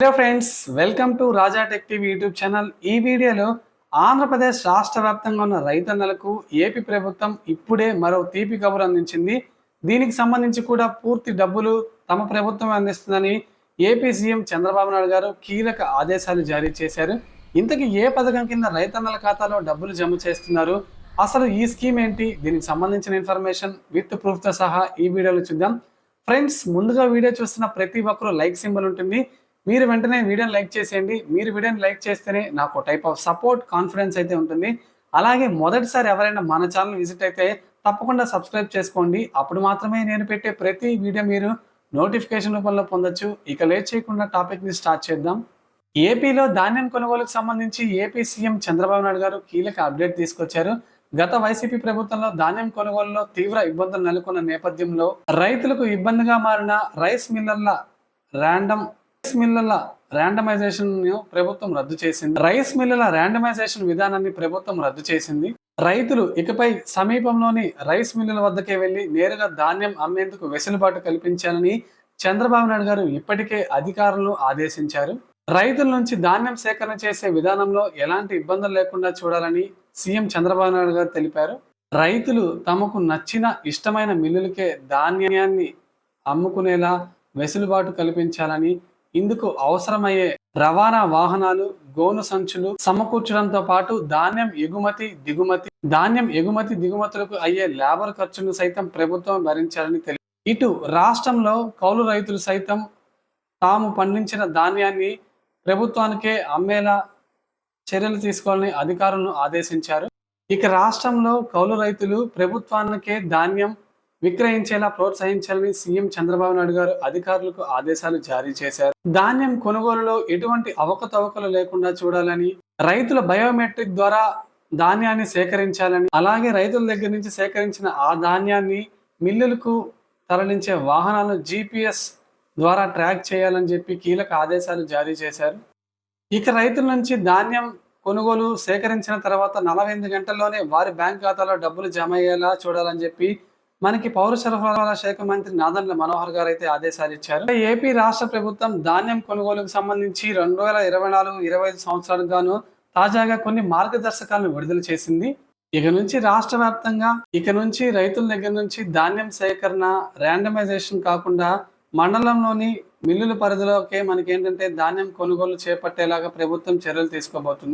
Hello friends welcome to Raja tech TV YouTube channel ఈ వీడియోలో ఆంధ్రప్రదేశ్ రాష్ట్ర వ్యాప్తంగా ఉన్న రైతన్నలకు ఏపీ ప్రభుత్వం ఇప్పుడే మరో తీపి కబురు అందించింది. దీనికి సంబంధించి కూడా పూర్తి డబ్బులు తమ ప్రభుత్వం అందిస్తుందని ఏపీ సీఎం చంద్రబాబు నాయుడు గారు కీలక ఆదేశాలు జారీ చేశారు. ఇంతకీ ఏ పథకం కింద రైతన్నల ఖాతాలో డబ్బులు జమ చేస్తున్నారు? అసలు ఈ స్కీమ్ ఏంటి? దీనికి సంబంధించిన ఇన్ఫర్మేషన్ విత్ ప్రూఫ్తో సహా ఈ వీడియోలో చూద్దాం. ఫ్రెండ్స్ ముందుగా వీడియో చూస్తున్న ప్రతి ఒక్కరూ లైక్ సింబల్ ఉంటుంది. మీరు వెంటనే వీడియోని లైక్ చేసేయండి. మీరు వీడియోని లైక్ చేస్తేనే నాకు టైప్ ఆఫ్ సపోర్ట్ కాన్ఫిడెన్స్ అయితే ఉంటుంది. అలాగే మొదటిసారి ఎవరైనా మన ఛానల్ విజిట్ అయితే తప్పకుండా సబ్స్క్రైబ్ చేసుకోండి. అప్పుడు మాత్రమే నేను పెట్టే ప్రతి వీడియో మీరు నోటిఫికేషన్ రూపంలో పొందొచ్చు. ఇక లేట్ చేయకుండా టాపిక్ని స్టార్ట్ చేద్దాం. ఏపీలో ధాన్యం కొనుగోలుకు సంబంధించి ఏపీ సీఎం చంద్రబాబు నాయుడు గారు కీలక అప్డేట్ తీసుకొచ్చారు. గత వైసీపీ ప్రభుత్వంలో ధాన్యం కొనుగోలులో తీవ్ర ఇబ్బందులు నెలకొన్న నేపథ్యంలో రైతులకు ఇబ్బందిగా మారిన రైస్ మిల్లర్ల ర్యాండమ్ రైస్ మిల్లల ర్యాండమైజేషన్ ప్రభుత్వం రద్దు చేసింది. రైస్ మిల్లల ర్యాండమైజేషన్ విధానాన్ని ప్రభుత్వం రద్దు చేసింది. రైతులు ఇకపై సమీపంలోని రైస్ మిల్లుల వద్దకే వెళ్ళి నేరుగా ధాన్యం అమ్మేందుకు వెసులుబాటు కల్పించాలని చంద్రబాబు నాయుడు గారు ఇప్పటికే అధికారులను ఆదేశించారు. రైతుల నుంచి ధాన్యం సేకరణ చేసే విధానంలో ఎలాంటి ఇబ్బందులు లేకుండా చూడాలని సీఎం చంద్రబాబు నాయుడు గారు తెలిపారు. రైతులు తమకు నచ్చిన ఇష్టమైన మిల్లులకే ధాన్యాన్ని అమ్ముకునేలా వెసులుబాటు కల్పించాలని ఇందుకు అవసరమయ్యే రవాణా వాహనాలు గోను సంచులు సమకూర్చడంతో పాటు ధాన్యం ఎగుమతి దిగుమతి ధాన్యం ఎగుమతి దిగుమతులకు అయ్యే లేబర్ ఖర్చును సైతం ప్రభుత్వం భరించాలని తెలియదు ఇటు రాష్ట్రంలో కౌలు రైతులు సైతం తాము పండించిన ధాన్యాన్ని ప్రభుత్వానికే అమ్మేలా చర్యలు తీసుకోవాలని అధికారులను ఆదేశించారు. ఇక రాష్ట్రంలో కౌలు రైతులు ప్రభుత్వానికే ధాన్యం విక్రయించేలా ప్రోత్సహించాలని సీఎం చంద్రబాబు నాయుడు గారు అధికారులకు ఆదేశాలు జారీ చేశారు. ధాన్యం కొనుగోలులో ఎటువంటి అవకతవకలు లేకుండా చూడాలని రైతుల బయోమెట్రిక్ ద్వారా ధాన్యాన్ని సేకరించాలని అలాగే రైతుల దగ్గర నుంచి సేకరించిన ఆ ధాన్యాన్ని మిల్లులకు తరలించే వాహనాలను జీపీఎస్ ద్వారా ట్రాక్ చేయాలని చెప్పి కీలక ఆదేశాలు జారీ చేశారు. ఇక రైతుల నుంచి ధాన్యం కొనుగోలు సేకరించిన తర్వాత నలభై ఎనిమిది గంటల్లోనే వారి బ్యాంక్ ఖాతాలో డబ్బులు జమ అయ్యేలా చూడాలని చెప్పి మనకి పౌర సరఫరాల శాఖ మంత్రి నాదన్ల మనోహర్ గారు అయితే ఆదేశాలు ఇచ్చారు. ఏపీ రాష్ట్ర ప్రభుత్వం ధాన్యం కొనుగోలుకు సంబంధించి రెండు వేల ఇరవై నాలుగు ఇరవై ఐదు సంవత్సరాలకు గాను తాజాగా కొన్ని మార్గదర్శకాలను విడుదల చేసింది. ఇక నుంచి రాష్ట్ర వ్యాప్తంగా ఇక నుంచి రైతుల దగ్గర నుంచి ధాన్యం సేకరణ ర్యాండమైజేషన్ కాకుండా మండలంలోని మిల్లుల పరిధిలోకే మనకి ఏంటంటే ధాన్యం కొనుగోలు చేపట్టేలాగా ప్రభుత్వం చర్యలు తీసుకోబోతుంది.